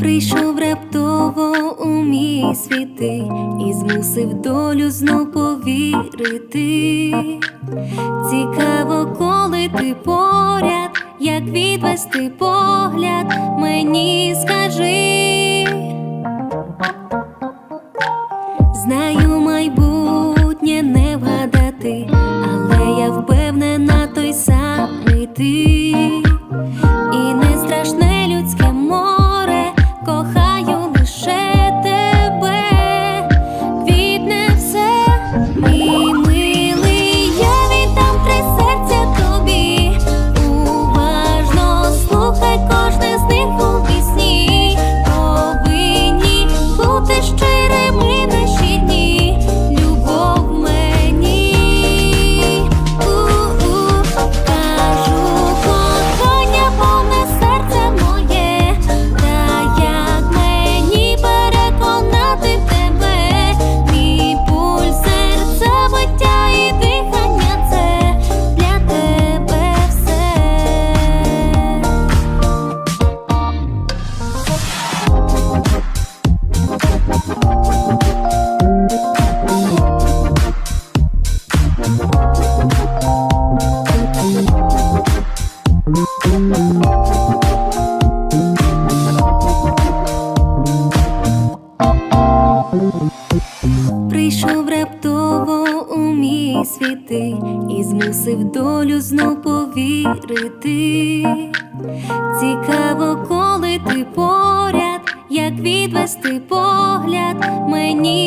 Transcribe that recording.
Прийшов раптово у мій світи і змусив долю знов повірити. Ти поряд, як відвести погляд, мені скажи. Прийшов раптово у мій світи і змусив долю знов повірити. Цікаво, коли ти поряд, як відвести погляд, мені.